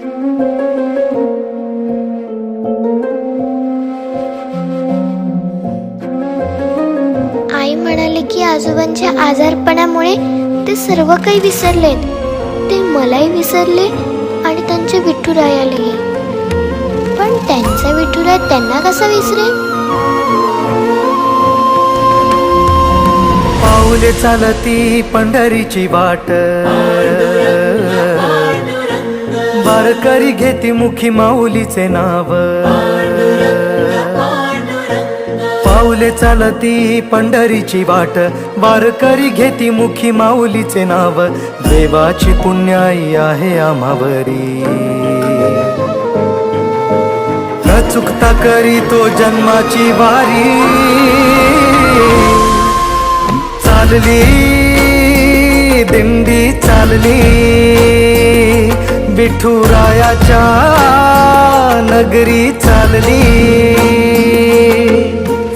आई म्हणाले की आजोबांच्या आजारपणामुळे ते सर्व काही विसरलेत. ते मलाही विसरले आणि त्यांचे विठुरायालाही. पण त्यांचा विठुराय त्यांना कसा विसरे पाऊले चालती पंढरीची वाट. वारकरी घेती मुखी माऊलीचे नाव. पाऊले चालती पंढरीची वाट वारकरी घेती मुखी माऊलीचे नाव. देवाची पुण्याई आहे आम्हावरी. न चुकता करी तो जन्माची वारी. चालली दिंडी चालली. विठुरायाच्या नगरी चालली.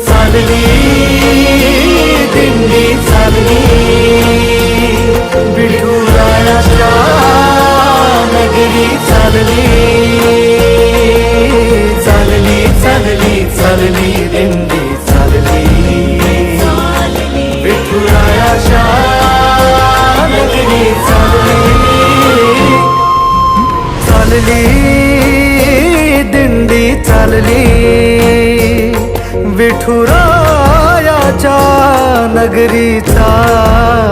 चालली दिंडी चालली. चालली दिंडी चालली. विठुरायाच्या नगरी चालली.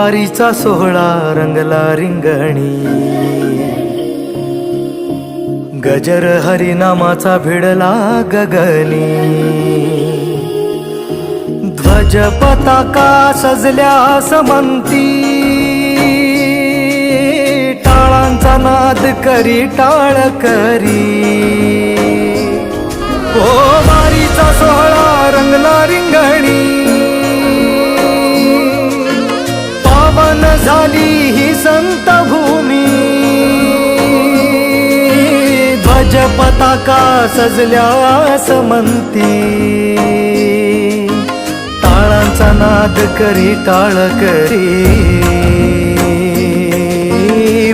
वारीचा सोहळा रंगला रिंगणी. गजर हरिनामाचा भिडला गगनी. ध्वज पताका सजल्या समंती. टाळांचा नाद करी टाळ करी. ताका सजल्या समंती. टाळांचा नाद करी टाळ करी.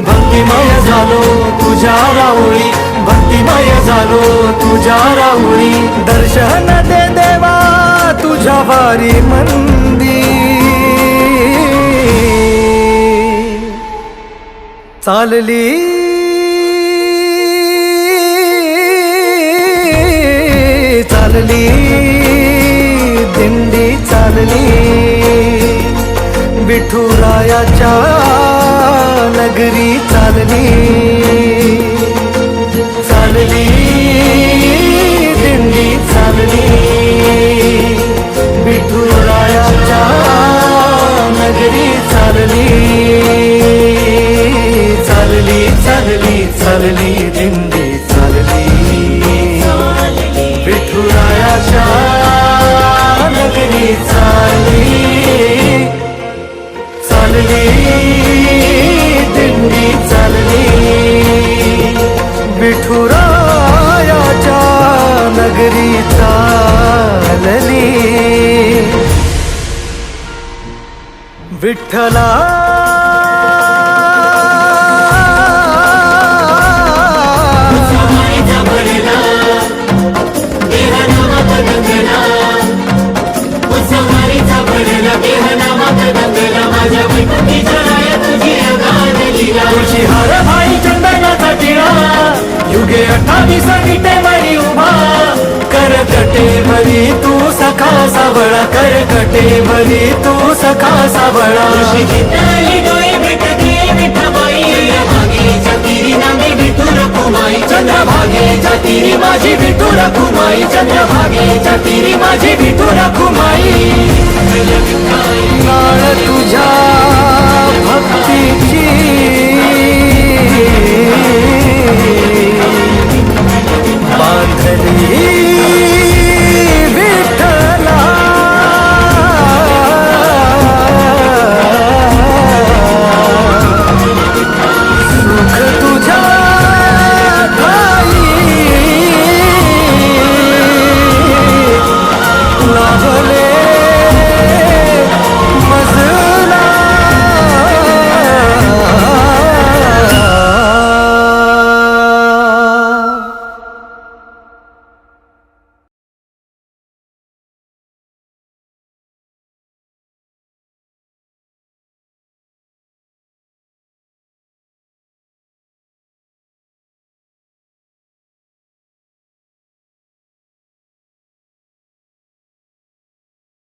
भक्तिमय झालो तुझ्या राऊळी भक्तिमय झालो तुझ्या राऊळी दर्शन दे देवा तुझ्या वारी मंदी. चालली चालली दिंडी चालली. विठुरायाच्या नगरी चालली. विठ्ठला. तुझी हार भाई चंदनाचा टिळा. युगे अठ्ठावीस नीटे मरी उभा. करकटे भरी तू सखा सावळा करकटे भरी तू सखा सावळा. चंद्रभागेच्या तिरी माझी विठू रखुमाई चंद्रभागे तिरी माझी विठू रखुमाई